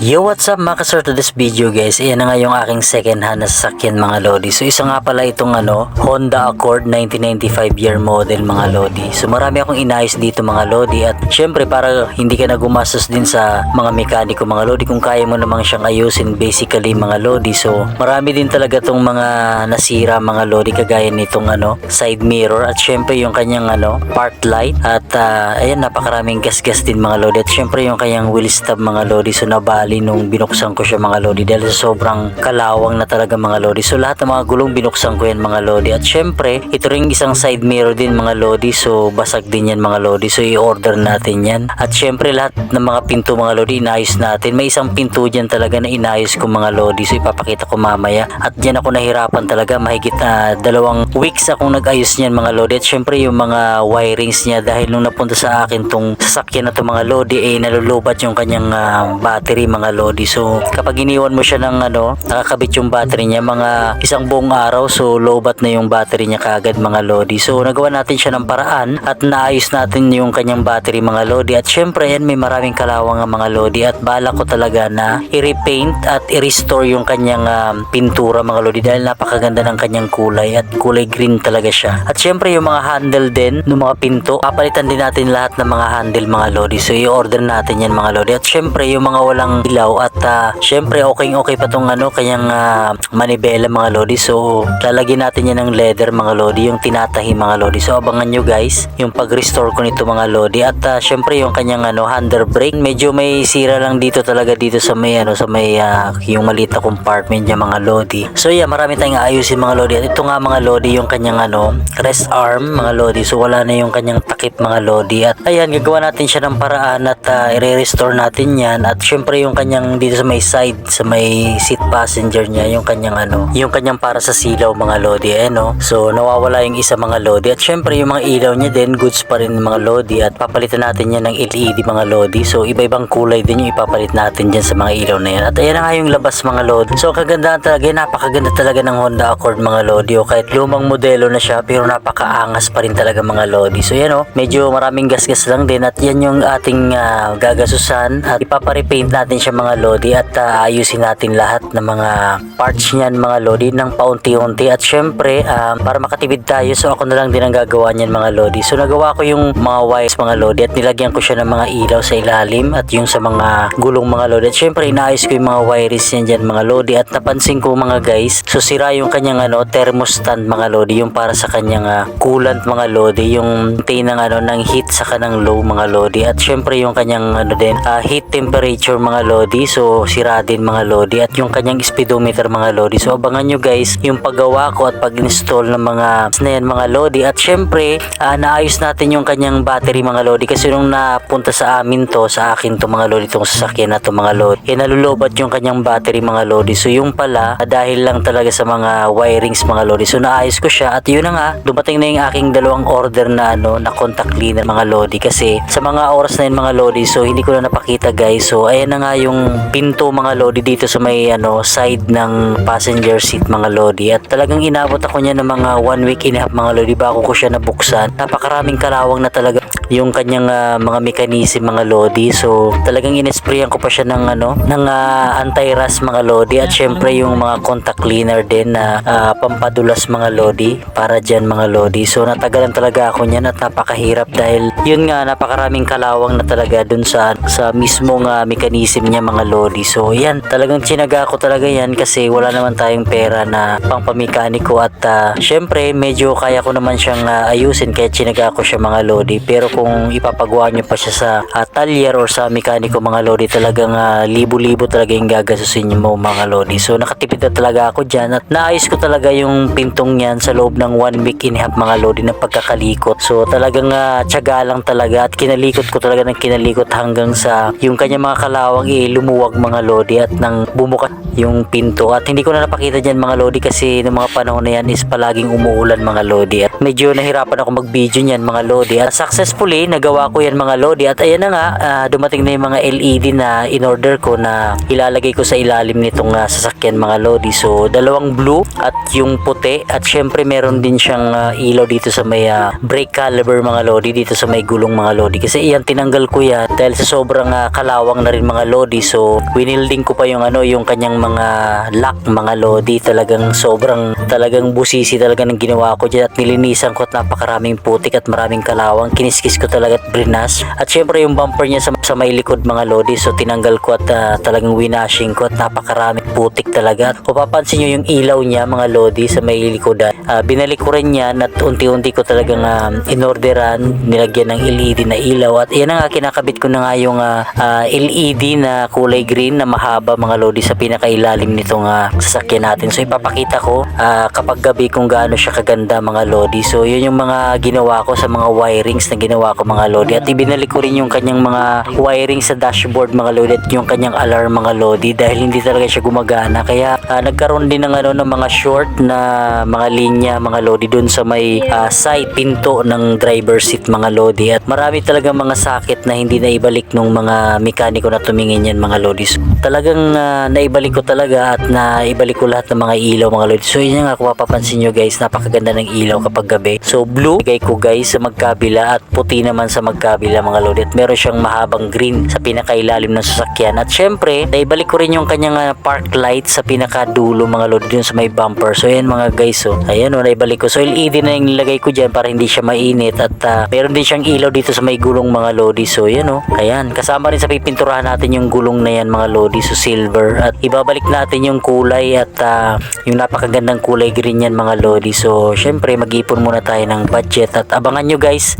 Yo, what's up mga kasir to this video guys? Ayan na nga yung aking second hand na sasakyan mga Lodi. So isa nga pala itong ano, Honda Accord 1995 year model mga Lodi. So marami akong inayos dito mga Lodi at syempre para hindi ka na gumastos din sa mga mekaniko mga Lodi kung kaya mo namang siyang ayusin basically mga Lodi. So marami din talaga tong mga nasira mga Lodi kagaya nitong ano, side mirror at syempre yung kanyang ano, park light at ah, ayan napakaraming gas-gas din mga Lodi at syempre yung kanyang wheel stub mga Lodi. So nabali nung binuksan ko siya mga Lodi dahil sa sobrang kalawang na talaga mga Lodi. So lahat ng mga gulong binuksan ko yan mga Lodi. At syempre, ito rin isang side mirror din mga Lodi. So basag din yan mga Lodi. So i-order natin yan. At syempre lahat ng mga pinto mga Lodi inayos natin. May isang pinto dyan talaga na inayos ko mga Lodi. So ipapakita ko mamaya. At dyan ako nahirapan talaga. Mahigit na dalawang weeks akong nag-ayos niyan mga Lodi. At syempre yung mga wirings niya dahil nung napunta sa akin tong sasakyan na to mga Lodi eh nalulubat yung kanyang ah, battery mga Lodi. So kapag iniwan mo siya ng ano, nakakabit yung battery niya mga isang buong araw so lobat na yung battery niya kagad mga Lodi. So nagawa natin siya ng paraan at naayos natin yung kanyang battery mga Lodi. At syempre yan may maraming kalawang ang mga Lodi at bala ko talaga na i-repaint at i-restore yung kanyang ah, pintura mga Lodi dahil napakaganda ng kanyang kulay at kulay green talaga siya. At syempre yung mga handle din ng mga pinto, papalitan din natin lahat ng mga handle mga Lodi. So i-order natin yan mga Lodi. At syempre yung mga walang ilaw at ah, syempre okay okay pa tong ano kanyang ah, manibela mga Lodi. So lalagyan natin yan ng leather mga Lodi, yung tinatahi mga Lodi. So abangan nyo guys yung pag-restore ko nito mga Lodi. At ah, syempre yung kanyang ano handbrake, medyo may sira lang dito talaga dito sa may ano sa may ah, yung maliit na compartment niya mga Lodi. So yeah, marami tayong ayusin mga Lodi. At ito nga mga Lodi yung kanyang ano rest arm mga Lodi. So wala na yung kanyang takip mga Lodi. At ayan, gagawa natin siya ng paraan at ah, i-restore natin yan. At syempre yung kanyang dito sa may side, sa may seat passenger niya, yung kanyang ano, yung kanyang para sa silaw mga Lodi. Eh, no? So nawawala yung isa mga Lodi. At syempre yung mga ilaw niya din, goods pa rin mga Lodi. At papalitan natin yan ng LED mga Lodi. So iba-ibang kulay din yung ipapalit natin dyan sa mga ilaw na yan. At ayan na nga yung labas mga Lodi. So kagandahan talaga, yan, napakaganda talaga ng Honda Accord mga Lodi. O kahit lumang modelo na siya, pero napakaangas pa rin talaga mga Lodi. So yan o, medyo maraming gasgas lang din. At yan yung ating ah, gagasusan. At ipaparepaint natin siya mga Lodi. At ah, ayusin natin lahat ng mga parts niyan mga Lodi ng paunti-unti. At syempre, ah, para makatipid tayo, so ako na lang din ang gagawa niyan mga Lodi. So nagawa ko yung mga wires mga Lodi at nilagyan ko siya ng mga ilaw sa ilalim at yung sa mga gulong mga Lodi. At syempre, inaayos ko yung mga wires niyan dyan mga Lodi. At napansin ko mga guys, so sira yung kanyang ano, thermostat mga Lodi, yung para sa kanyang ah, coolant mga Lodi, yung tain ng ano, ng heat sa kanang low mga Lodi. At syempre yung kanyang ano din, ah, heat temperature mga Lodi. So sira din mga Lodi at yung kanyang speedometer mga Lodi. So abangan nyo guys yung paggawa ko at pag-install ng mga na yan mga Lodi. At syempre, ah, naayos natin yung kanyang battery mga Lodi kasi nung napunta sa amin to, sa akin to mga Lodi, itong sasakyan na to mga Lodi. Eh nalulobat yung kanyang battery mga Lodi. So yung pala, ah, dahil lang talaga sa mga wirings mga Lodi. So naayos ko siya at yun na nga, dumating na yung aking dalawang order na ano, na contact cleaner mga Lodi kasi sa mga oras na yun mga Lodi, so hindi ko na napakita guys. So ayan na nga yung pinto mga Lodi dito sa may ano, side ng passenger seat mga Lodi. At talagang inabot ako niya ng mga one week and a half mga Lodi bago ko siya nabuksan. Napakaraming kalawang na talaga yung kanyang ah, mga mechanism mga Lodi. So talagang inesprayan ko pa siya ng ano, ng ah, anti-rust mga Lodi at syempre yung mga contact cleaner din na ah, pampadulas mga Lodi para diyan mga Lodi. So natagalan talaga ako niyan at napakahirap dahil yun nga napakaraming kalawang na talaga dun sa sa mismong ah, mechanism niya mga Lodi. So yan, talagang tsinaga ko talaga yan kasi wala naman tayong pera na pangpamekaniko at ah, syempre medyo kaya ko naman siyang ah, ayusin kaya tsinaga ko siya mga Lodi. Pero kung ipapagawa niyo pa siya sa talyer or sa mekaniko mga Lodi talagang ah, libo-libo talaga yung gagasusin mo mga Lodi. So nakatipid na talaga ako dyan at naayos ko talaga yung pintong yan sa loob ng one week and half mga Lodi ng pagkakalikot. So talagang uh, tiyaga lang talaga at kinalikot ko talaga ng kinalikot hanggang sa yung kanya mga kalawang eh, lumuwag mga Lodi at nang bumukas yung pinto at hindi ko na napakita dyan mga Lodi kasi ng mga panahon na yan is palaging umuulan mga Lodi at medyo nahirapan ako mag video niyan mga Lodi at successfully huli, nagawa ko yan mga Lodi. At ayan na nga, ah, dumating na yung mga LED na in-order ko na ilalagay ko sa ilalim nitong ah, sasakyan mga Lodi. So, dalawang blue at yung puti. At syempre, meron din siyang ah, ilaw dito sa may ah, brake caliber mga Lodi, dito sa may gulong mga Lodi. Kasi iyan, tinanggal ko yan dahil sa sobrang ah, kalawang na rin mga Lodi. So, winilding ko pa yung ano, yung kanyang mga lock mga Lodi. Talagang sobrang, talagang busisi talaga ng ginawa ko dyan at nilinisan ko at napakaraming putik at maraming kalawang. Kiniskis ko talaga at brinas. At syempre yung bumper niya sa, sa may likod mga Lodi. So tinanggal ko at ah, talagang winashing ko at napakaraming putik talaga. At kung papansin nyo yung ilaw niya mga Lodi sa may likodan. ah, binalik ko rin yan at unti-unti ko talagang ah, inorderan. Nilagyan ng LED na ilaw. At yan nga kinakabit ko na nga yung ah, ah, LED na kulay green na mahaba mga Lodi sa pinakailalim nitong ah, sasakyan natin. So ipapakita ko ah, kapag gabi kung gaano siya kaganda mga Lodi. So yun yung mga ginawa ko sa mga wirings na ginawa ko mga Lodi. At ibinalik ko rin yung kanyang mga wiring sa dashboard mga Lodi at yung kanyang alarm mga Lodi dahil hindi talaga siya gumagana. Kaya ah, nagkaroon din ng ano ng mga short na mga linya mga Lodi doon sa may ah, side pinto ng driver seat mga Lodi. At marami talaga mga sakit na hindi na ibalik nung mga mekaniko na tumingin yan mga Lodi. So, talagang ah, naibalik ko talaga at naibalik ko lahat ng mga ilaw mga Lodi. So yun nga kung mapapansin nyo guys, napakaganda ng ilaw kapag gabi. So blue, bigay ko guys sa magkabila at puti naman sa magkabila mga Lodi. At meron siyang mahabang green sa pinakailalim ng sasakyan. At syempre, naibalik ko rin yung kanyang ah, park light sa pinakadulo mga Lodi dun sa may bumper. So ayan mga guys, so ayan o, naibalik ko. So LED na yung nilagay ko dyan para hindi siya mainit at ah, meron din siyang ilaw dito sa may gulong mga Lodi. So ayan o, ayan. Kasama rin sa pipinturahan natin yung gulong na yan mga Lodi. So silver at ibabalik natin yung kulay at ah, yung napakagandang kulay green yan mga Lodi. So syempre mag-ipon muna tayo ng budget at abangan nyo guys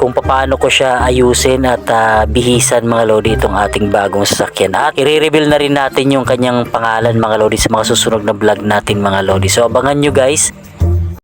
kung paano ko siya ayusin at ah, bihisan mga Lodi itong ating bagong sasakyan. At i-reveal na rin natin yung kanyang pangalan mga Lodi sa mga susunod na vlog natin mga Lodi. So abangan nyo guys